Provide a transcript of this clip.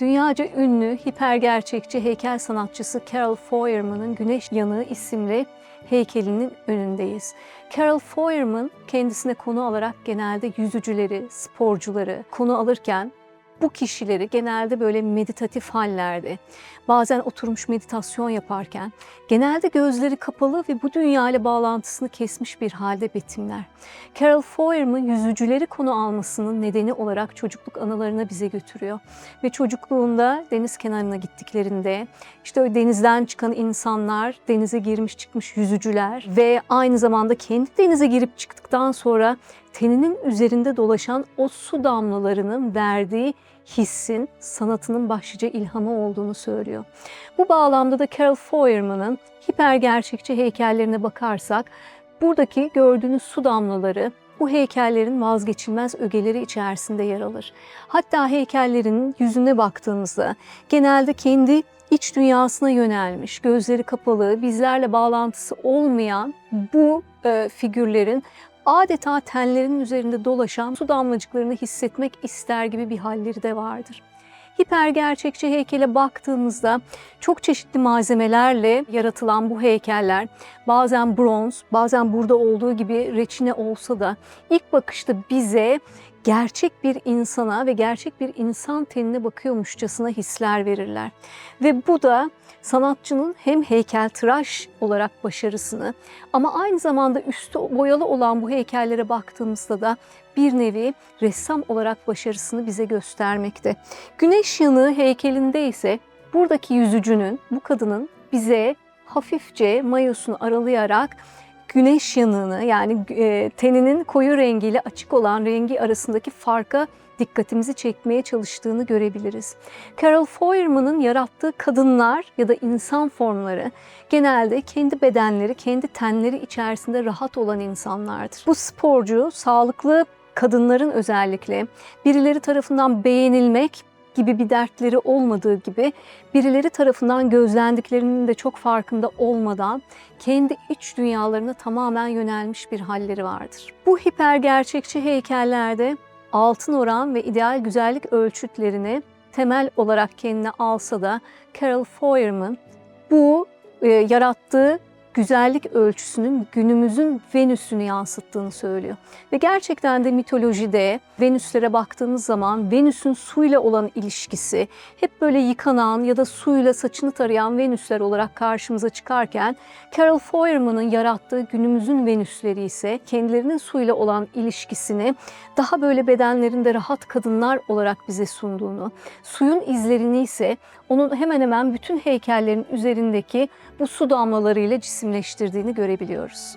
Dünyaca ünlü hipergerçekçi heykel sanatçısı Carol Feuerman'ın Güneş Yanığı isimli heykelinin önündeyiz. Carol Feuerman kendisine konu alarak genelde yüzücüleri, sporcuları konu alırken bu kişileri genelde böyle meditatif hallerde, bazen oturmuş meditasyon yaparken, genelde gözleri kapalı ve bu dünya ile bağlantısını kesmiş bir halde betimler. Carol Feuerman yüzücüleri konu almasının nedeni olarak çocukluk anılarına bize götürüyor. Ve çocukluğunda deniz kenarına gittiklerinde işte o denizden çıkan insanlar, denize girmiş çıkmış yüzücüler ve aynı zamanda kendi denize girip çıktıktan sonra teninin üzerinde dolaşan o su damlalarının verdiği hissin sanatının başlıca ilhamı olduğunu söylüyor. Bu bağlamda da Carol Feuerman'ın hipergerçekçi heykellerine bakarsak buradaki gördüğünüz su damlaları bu heykellerin vazgeçilmez ögeleri içerisinde yer alır. Hatta heykellerin yüzüne baktığımızda genelde kendi iç dünyasına yönelmiş, gözleri kapalı, bizlerle bağlantısı olmayan bu e, figürlerin adeta tenlerinin üzerinde dolaşan su damlacıklarını hissetmek ister gibi bir halleri de vardır. Hipergerçekçi heykele baktığımızda çok çeşitli malzemelerle yaratılan bu heykeller bazen bronz, bazen burada olduğu gibi reçine olsa da ilk bakışta bize gerçek bir insana ve gerçek bir insan tenine bakıyormuşçasına hisler verirler. Ve bu da sanatçının hem heykeltıraş olarak başarısını ama aynı zamanda üstü boyalı olan bu heykellere baktığımızda da bir nevi ressam olarak başarısını bize göstermekte. Güneş yanığı heykelinde ise buradaki yüzücünün, bu kadının bize hafifçe mayosunu aralayarak güneş yanığını yani e, teninin koyu rengiyle açık olan rengi arasındaki farka dikkatimizi çekmeye çalıştığını görebiliriz. Carol Feuerman'ın yarattığı kadınlar ya da insan formları genelde kendi bedenleri, kendi tenleri içerisinde rahat olan insanlardır. Bu sporcu, sağlıklı kadınların özellikle birileri tarafından beğenilmek gibi bir dertleri olmadığı gibi birileri tarafından gözlendiklerinin de çok farkında olmadan kendi iç dünyalarına tamamen yönelmiş bir halleri vardır. Bu hipergerçekçi heykellerde altın oran ve ideal güzellik ölçütlerini temel olarak kendine alsa da Carol Feuerman bu e, yarattığı güzellik ölçüsünün günümüzün Venüs'ünü yansıttığını söylüyor. Ve gerçekten de mitolojide Venüslere baktığımız zaman Venüs'ün suyla olan ilişkisi hep böyle yıkanan ya da suyla saçını tarayan Venüsler olarak karşımıza çıkarken Carol Feuerman'ın yarattığı günümüzün Venüsleri ise kendilerinin suyla olan ilişkisini daha böyle bedenlerinde rahat kadınlar olarak bize sunduğunu, suyun izlerini ise onun hemen hemen bütün heykellerin üzerindeki bu su damlalarıyla cisimleştirdiğini görebiliyoruz.